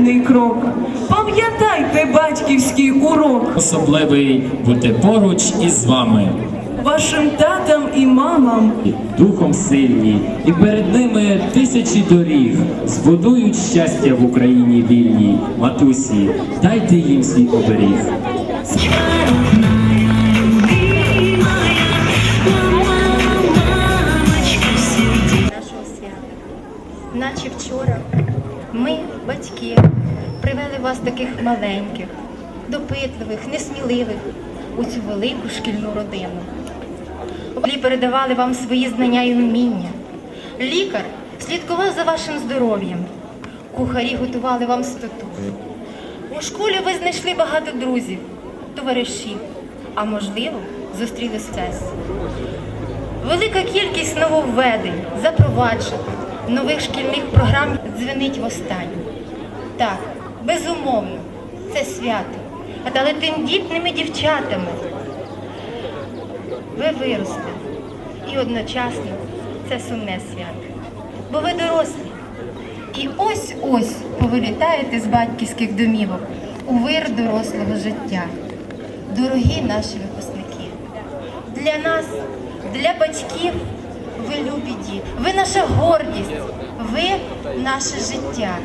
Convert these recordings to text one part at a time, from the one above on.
щоденний крок. Пам'ятайте батьківський урок. Особливий бути поруч із вами. Вашим татам і мамам І Духом сильні, і перед ними тисячі доріг збудують щастя в Україні вільній. Матусі, дайте їм свій оберіг. Батьки, привели вас таких маленьких, допитливих, несміливих у цю велику шкільну родину. Лі передавали вам свої знання і вміння. Лікар слідкував за вашим здоров'ям. Кухарі готували вам стату. У школі ви знайшли багато друзів, товаришів, а можливо, зустріли стрес. Велика кількість нововведень, запроваджень, нових шкільних програм дзвенить востаннє. Так, безумовно, це свято. Але тендітними дівчатами ви виросли. І одночасно це сумне свято. Бо ви дорослі. І ось-ось повилітаєте з батьківських домівок у вир дорослого життя. Дорогі наші випускники, для нас, для батьків, ви любі діти, ви наша гордість, ви наше життя.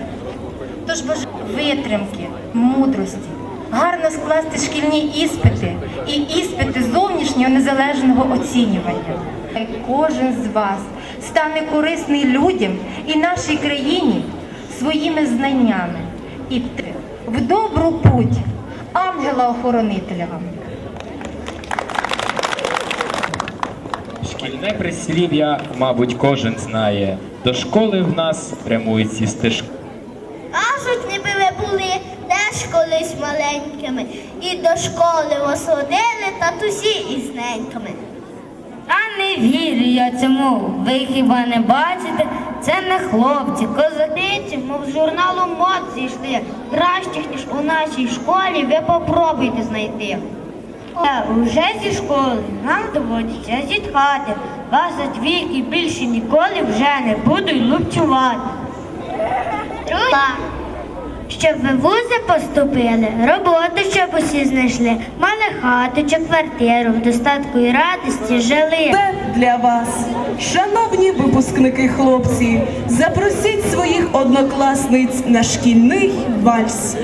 Тож бажаю витримки, мудрості, гарно скласти шкільні іспити і іспити зовнішнього незалежного оцінювання. Кожен з вас стане корисний людям і нашій країні своїми знаннями і в добру путь ангела-охоронителя вам. Шкільне прислів'я, мабуть, кожен знає. До школи в нас прямують ці стежки. Маленькими, і до школи вас водили татусі із неньками. А не вірю я цьому. Ви хіба не бачите? Це не хлопці, козаки, мов з журналу мод зійшли. Кращих, ніж у нашій школі, ви попробуйте знайти. Та уже зі школи нам доводиться зітхати. Вас за двійки більше ніколи вже не буду й лупцювати. Друга. Щоб ви вузи поступили, роботу щоб усі знайшли, мали хату чи квартиру, в достатку і радості жили. це для вас. Шановні випускники хлопці, запросіть своїх однокласниць на шкільний вальс.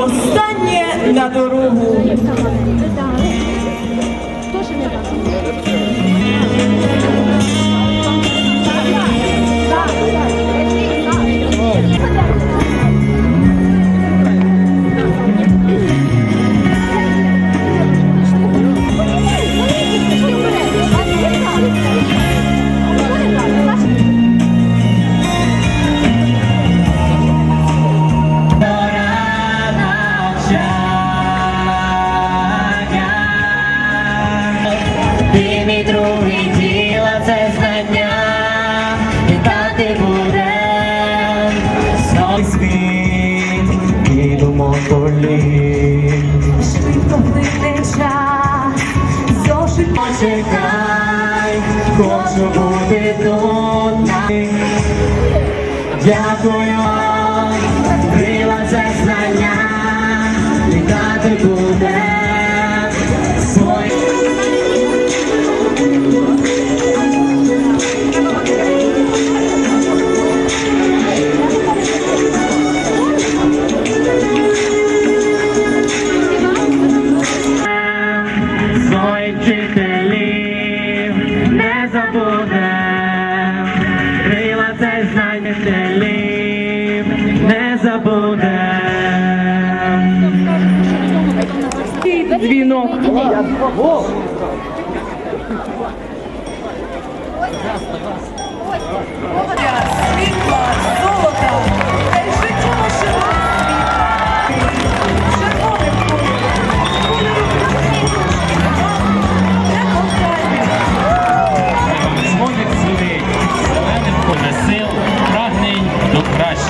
Востаннє на дорогу. Швидко плине час, зошит Почекай, хочу бути тут. Дякую, крила це знання, літати буде не забуде, крила це знайдем вчителів не забуде. Дзвінок.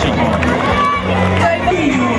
Fantástico.